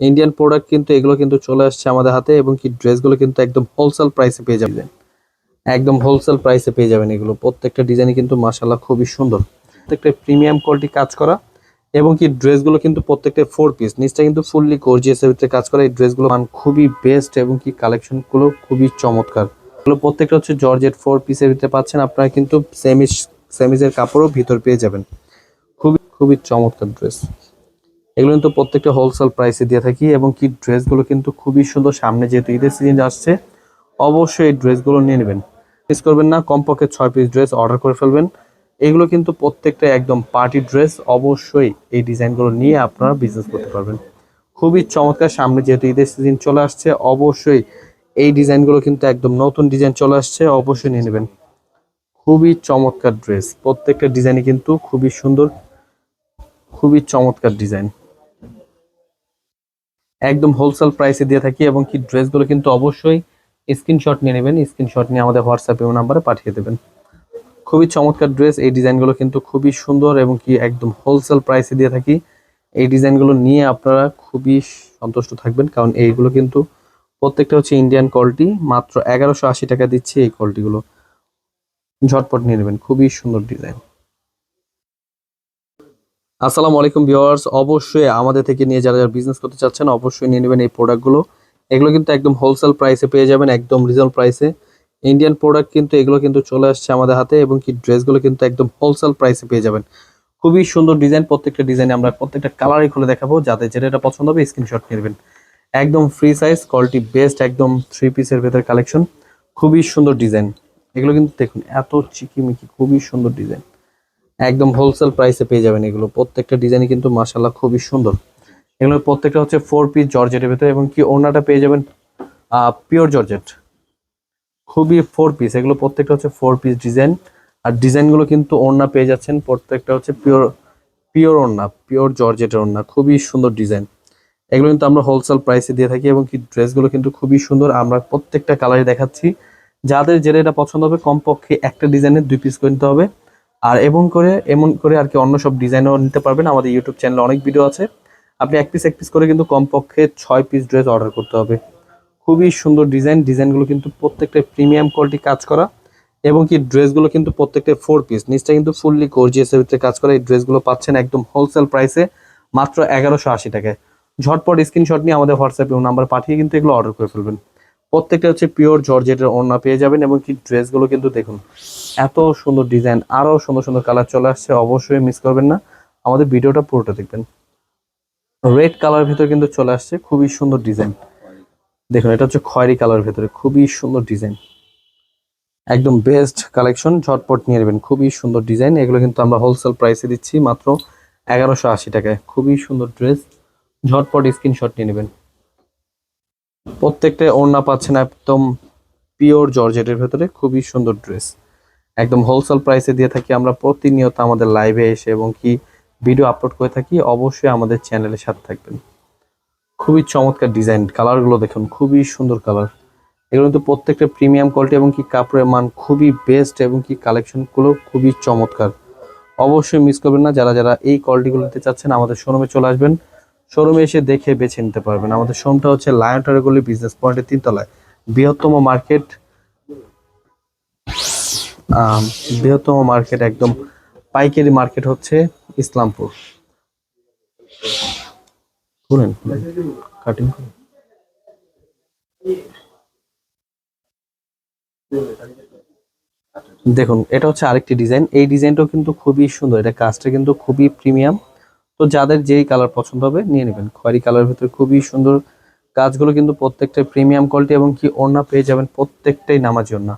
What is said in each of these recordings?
Indian product কিন্তু এগুলো কিন্তু চলে আসছে আমাদের হাতে এবং কি ড্রেসগুলো কিন্তু একদম হোলসেল প্রাইসে পেয়ে যাবেন। একদম হোলসেল প্রাইসে পেয়ে যাবেন এগুলো। প্রত্যেকটা ডিজাইনই কিন্তু মাসাল্লাহ খুবই সুন্দর। প্রত্যেকটা প্রিমিয়াম কোয়ালিটি কাজ করা এবং কি ড্রেসগুলো কিন্তু প্রত্যেকটা ফোর পিস নিচটা কিন্তু ফুললি গর্জিয়াসের ভিতরে কাজ করা। এই ড্রেসগুলো মান খুবই বেস্ট এবং কি কালেকশনগুলো খুবই চমৎকার। এগুলো প্রত্যেকটা হচ্ছে জর্জেট ফোর পিসের ভিতরে পাচ্ছেন। আপনারা কিন্তু সেমিস সেমিজের কাপড়ও ভিতর পেয়ে যাবেন। খুবই খুবই চমৎকার ড্রেস এগুলো কিন্তু প্রত্যেকটা হোলসেল প্রাইসে দিয়ে থাকি এবং কি ড্রেসগুলো কিন্তু খুবই সুন্দর সামনে যেহেতু ঈদের সিজন আসছে, অবশ্যই এই ড্রেসগুলো নিয়ে নেবেন। মিস করবেন না, কমপক্ষে ছয় পিস ড্রেস অর্ডার করে ফেলবেন। এগুলো কিন্তু প্রত্যেকটা একদম পার্টি ড্রেস অবশ্যই এই ডিজাইনগুলো নিয়ে আপনারা বিজনেস করতে পারবেন। খুবই চমৎকার, সামনে যেহেতু ঈদের সিজন চলে আসছে, অবশ্যই এই ডিজাইনগুলো কিন্তু একদম নতুন ডিজাইন চলে আসছে, অবশ্যই নিয়ে নেবেন। খুবই চমৎকার ড্রেস প্রত্যেকটা ডিজাইনই কিন্তু খুবই সুন্দর, খুবই চমৎকার ডিজাইন একদম হোলসেল প্রাইসে দিয়ে থাকি এবং কি ড্রেসগুলো কিন্তু অবশ্যই স্ক্রিনশট নিয়ে নেবেন স্ক্রিনশট নিয়ে আমাদের হোয়াটসঅ্যাপে নাম্বারে পাঠিয়ে দেবেন। খুবই চমৎকার ড্রেস এই ডিজাইনগুলো কিন্তু খুবই সুন্দর এবং কি একদম হোলসেল প্রাইসে দিয়ে থাকি। এই ডিজাইনগুলো নিয়ে আপনারা খুবই সন্তুষ্ট থাকবেন, কারণ এইগুলো কিন্তু প্রত্যেকটা হচ্ছে ইন্ডিয়ান কোয়ালিটি মাত্র এগারোশো আশি টাকা দিচ্ছে এই কোয়ালিটিগুলো ঝটপট নিয়ে নেবেন, খুবই সুন্দর ডিজাইন আসসালামু আলাইকুম ভিউয়ার্স। অবশ্যই আমাদের থেকে নিয়ে যারা যারা বিজনেস করতে চাচ্ছেন, অবশ্যই নিয়ে নেবেন এই প্রোডাক্টগুলো এগুলো কিন্তু একদম হোলসেল প্রাইসে পেয়ে যাবেন, একদম রিজনেবল প্রাইসে ইন্ডিয়ান প্রোডাক্ট কিন্তু এগুলো কিন্তু চলে আসছে আমাদের হাতে এবং কি ড্রেসগুলো কিন্তু একদম হোলসেল প্রাইসে পেয়ে যাবেন। খুবই সুন্দর ডিজাইন প্রত্যেকটা ডিজাইনে আমরা প্রত্যেকটা কালারই খুলে দেখাবো। যাতে যেটা পছন্দ হবে স্ক্রিনশট নেবেন। একদম ফ্রি সাইজ কোয়ালিটি বেস্ট একদম থ্রি পিসের ভেতর কালেকশন খুবই সুন্দর ডিজাইন এগুলো কিন্তু দেখুন, এত চিকিমিকি, খুবই সুন্দর ডিজাইন একদম হোলসেল প্রাইসে পেয়ে যাবেন এগুলো। প্রত্যেকটা ডিজাইনই কিন্তু মাসাল্লাহ খুবই সুন্দর। এগুলো প্রত্যেকটা হচ্ছে ফোর পিস জর্জেটের ভেতরে এবং কি ওনাটা পেয়ে যাবেন পিওর জর্জেট। খুবই ফোর পিস এগুলো প্রত্যেকটা হচ্ছে ফোর পিস ডিজাইন আর ডিজাইনগুলো কিন্তু ওড়না পেয়ে যাচ্ছেন, প্রত্যেকটা হচ্ছে পিওর পিওর ওড়না পিওর জর্জেটের ওড়না, খুবই সুন্দর ডিজাইন। এগুলো কিন্তু আমরা হোলসেল প্রাইসে দিয়ে থাকি এবং কি ড্রেসগুলো কিন্তু খুবই সুন্দর। আমরা প্রত্যেকটা কালারে দেখাচ্ছি। যাদের যেটা এটা পছন্দ হবে, কমপক্ষে একটা ডিজাইনের দুই পিস করে নিতে হবে। আর এমন করে এমন করে আর কি অন্য সব ডিজাইনও নিতে পারবেন। আমাদের ইউটিউব চ্যানেলে অনেক ভিডিও আছে। আপনি এক পিস এক পিস করে কিন্তু কমপক্ষে ছয় পিস ড্রেস অর্ডার করতে হবে। খুবই সুন্দর ডিজাইন ডিজাইনগুলো কিন্তু প্রত্যেকটা প্রিমিয়াম কোয়ালিটি কাজ করা। এবং কি ড্রেসগুলো কিন্তু প্রত্যেকটা ফোর পিস নিচটা কিন্তু ফুললি গর্জিয়াসের ভিতরে কাজ করা। এই ড্রেসগুলো পাচ্ছেন একদম হোলসেল প্রাইসে মাত্র এগারোশো আশি টাকায়। ঝটপট স্ক্রিনশট নিয়ে আমাদের হোয়াটসঅ্যাপে নাম্বার পাঠিয়ে কিন্তু এগুলো অর্ডার করে ফেলবেন। প্রত্যেকটা হচ্ছে পিওর জর্জেটের ওড়না পেয়ে যাবেন এবং কি ড্রেসগুলো কিন্তু দেখুন। এত সুন্দর ডিজাইন আরও সুন্দর সুন্দর কালার চলে আসছে, অবশ্যই মিস করবেন না। আমাদের ভিডিওটা পুরোটা দেখবেন। রেড কালার ভিতরে কিন্তু চলে আসছে খুবই সুন্দর ডিজাইন। দেখুন, এটা হচ্ছে খয়েরি কালার ভেতরে খুবই সুন্দর ডিজাইন। একদম বেস্ট কালেকশন ঝটপট নিয়ে নেবেন, খুবই সুন্দর ডিজাইন। এগুলো কিন্তু আমরা হোলসেল প্রাইসে দিচ্ছি মাত্র এগারোশো আশি টাকায়। খুবই সুন্দর ড্রেস ঝটপট স্ক্রিনশট নিয়ে নেবেন। প্রত্যেকটা ওড়না পাচ্ছেন একদম পিওর জর্জেটের ভেতরে, খুবই সুন্দর ড্রেস একদম হোলসেল প্রাইসে দিয়ে থাকি, আমরা প্রতিনিয়ত আমাদের লাইভে এসে এবং কি ভিডিও আপলোড করে থাকি, অবশ্যই আমাদের চ্যানেলের সাথে থাকবেন। খুবই চমৎকার ডিজাইন কালারগুলো দেখুন, খুবই সুন্দর কালার এগুলো কিন্তু প্রত্যেকটা প্রিমিয়াম কোয়ালিটি এবং কি কাপড়ের মান খুবই বেস্ট এবং কি কালেকশনগুলো খুবই চমৎকার। অবশ্যই মিস করবেন না, যারা যারা এই কোয়ালিটিগুলো নিতে চাচ্ছেন, আমাদের শোরুমে চলে আসবেন। শোরুমে এসে দেখে বেছে নিতে পারবেন। আমাদের শোরুমটা হচ্ছে লায়ন বিজনেস পয়েন্টের তিনতলায়। বৃহত্তম মার্কেট বৃহত্তম মার্কেট একদম পাইকারি মার্কেট হচ্ছে ইসলামপুর। দেখুন, এটা হচ্ছে আরেকটি ডিজাইন এই ডিজাইনটাও কিন্তু খুবই সুন্দর। এটা কাজটা কিন্তু খুবই প্রিমিয়াম তো যাদের যেই কালার পছন্দ হবে, নিয়ে নেবেন। খয়েরি কালারের ভিতরে খুবই সুন্দর কাজগুলো কিন্তু প্রত্যেকটাই প্রিমিয়াম কোয়ালিটি এবং কি ওড়না পেয়ে যাবেন প্রত্যেকটাই নামাজি ওড়না।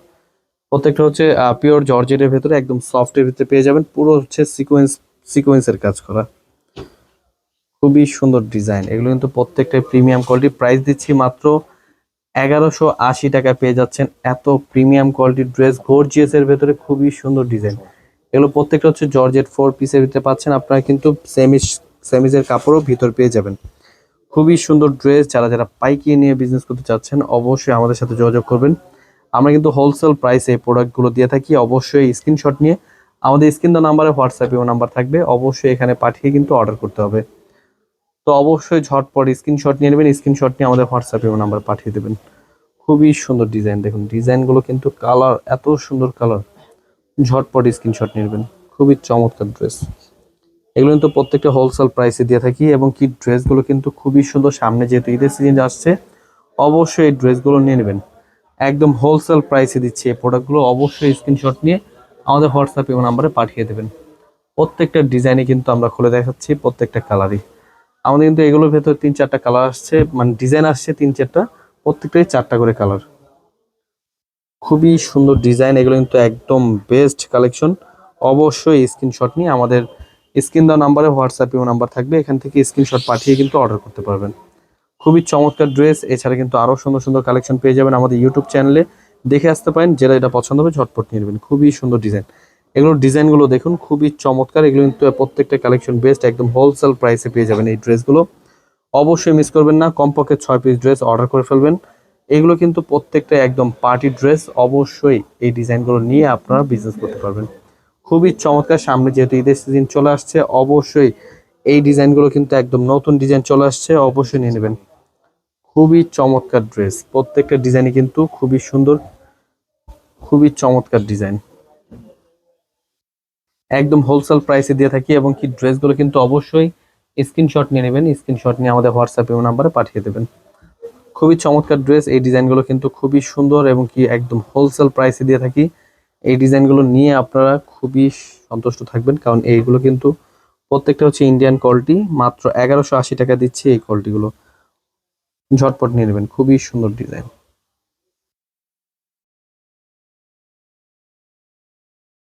প্রত্যেকটা হচ্ছে পিওর জর্জেটের ভেতরে একদম সফটের ভিতরে পেয়ে যাবেন। পুরো হচ্ছে সিকোয়েন্স সিকোয়েন্সের কাজ করা। খুবই সুন্দর ডিজাইন এগুলো কিন্তু প্রত্যেকটাই প্রিমিয়াম কোয়ালিটি প্রাইস দিচ্ছি মাত্র এগারোশো আশি টাকা পেয়ে যাচ্ছেন। এত প্রিমিয়াম কোয়ালিটির ড্রেস গর্জিয়াস এর ভেতরে খুবই সুন্দর ডিজাইন এগুলো প্রত্যেকটা হচ্ছে জর্জেট ফোর পিসের ভিতরে পাচ্ছেন। আপনারা কিন্তু সেমিস সেমিজের কাপড়ও ভিতর পেয়ে যাবেন। খুবই সুন্দর ড্রেস যারা যারা পাইকিয়ে নিয়ে বিজনেস করতে চাচ্ছেন, অবশ্যই আমাদের সাথে যোগাযোগ করবেন। আমরা কিন্তু হোলসেল প্রাইসে এই প্রোডাক্টগুলো দিয়ে থাকি, অবশ্যই স্ক্রিনশট নিয়ে। আমাদের স্ক্রিন নাম্বারে হোয়াটসঅ্যাপে নাম্বার থাকবে, অবশ্যই এখানে পাঠিয়ে কিন্তু অর্ডার করতে হবে। তো অবশ্যই ঝটপট স্ক্রিনশট নিয়ে নেবেন স্ক্রিনশট নিয়ে আমাদের হোয়াটসঅ্যাপে নাম্বার পাঠিয়ে দেবেন। খুবই সুন্দর ডিজাইন দেখুন ডিজাইনগুলো কিন্তু কালার এত সুন্দর কালার ঝটপট স্ক্রিনশট নিয়ে নেবেন, খুবই চমৎকার ড্রেস এগুলো কিন্তু প্রত্যেকটা হোলসেল প্রাইসে দিয়ে থাকি এবং কি ড্রেসগুলো কিন্তু খুবই সুন্দর, সামনে যেহেতু ঈদের সিজন আসছে, অবশ্যই এই ড্রেসগুলো নিয়ে নেবেন। একদম হোলসেল প্রাইসে দিচ্ছি এই প্রোডাক্টগুলো অবশ্যই স্ক্রিনশট নিয়ে আমাদের হোয়াটসঅ্যাপ হোয়াটসঅ্যাপে নাম্বারে পাঠিয়ে দেবেন। প্রত্যেকটা ডিজাইনে কিন্তু আমরা খুলে দেখাচ্ছি, প্রত্যেকটা কালারই আমাদের কিন্তু এগুলোর ভেতর তিন চারটা কালার আসছে মানে ডিজাইন আসছে তিন চারটা, প্রত্যেকটাই চারটা করে কালার খুবই সুন্দর ডিজাইন এগুলো কিন্তু একদম বেস্ট কালেকশন অবশ্যই স্ক্রিনশট নিয়ে আমাদের স্ক্রিন দেওয়া নাম্বারে হোয়াটসঅ্যাপে নাম্বার থাকবে, এখান থেকে স্ক্রিনশট পাঠিয়ে কিন্তু অর্ডার করতে পারবেন। খুবই চমৎকার ড্রেস এছাড়া কিন্তু আরও সুন্দর সুন্দর কালেকশন পেয়ে যাবেন আমাদের ইউটিউব চ্যানেলে দেখে আসতে পারেন, যেটা এটা পছন্দ হবে ঝটপট নিয়ে নেবেন। খুবই সুন্দর ডিজাইন এগুলোর ডিজাইনগুলো দেখুন, খুবই চমৎকার। এগুলো কিন্তু প্রত্যেকটা কালেকশন বেস্ট একদম হোলসেল প্রাইসে পেয়ে যাবেন এই ড্রেসগুলো অবশ্যই মিস করবেন না, কমপক্ষে ছয় পিস ড্রেস অর্ডার করে ফেলবেন। এগুলো কিন্তু প্রত্যেকটা একদম পার্টি ড্রেস অবশ্যই এই ডিজাইনগুলো নিয়ে আপনারা বিজনেস করতে পারবেন। খুবই চমৎকার, সামনে যেহেতু ঈদের সিজন চলে আসছে, অবশ্যই এই ডিজাইনগুলো কিন্তু একদম নতুন ডিজাইন চলে আসছে, অবশ্যই নিয়ে নেবেন। খুবই চমৎকার ড্রেস। প্রত্যেকটা ডিজাইনই কিন্তু খুবই সুন্দর, খুবই চমৎকার ডিজাইন। একদম হোলসেল প্রাইসে দিয়ে থাকি এবং কি ড্রেসগুলো কিন্তু অবশ্যই স্ক্রিনশট নিয়ে নেবেন স্ক্রিনশট নিয়ে আমাদের হোয়াটসঅ্যাপে নাম্বারে পাঠিয়ে দেবেন। খুবই চমৎকার ড্রেস, এই ডিজাইনগুলো কিন্তু খুবই সুন্দর এবং কি একদম হোলসেল প্রাইসে দিয়ে থাকি। এই ডিজাইনগুলো নিয়ে আপনারা খুবই সন্তুষ্ট থাকবেন, কারণ এইগুলো কিন্তু প্রত্যেকটা হচ্ছে ইন্ডিয়ান কোয়ালিটি মাত্র এগারোশো আশি টাকা দিচ্ছি এই কোয়ালিটিগুলো ঝটপট নিয়ে নেবেন। খুবই সুন্দর ডিজাইন।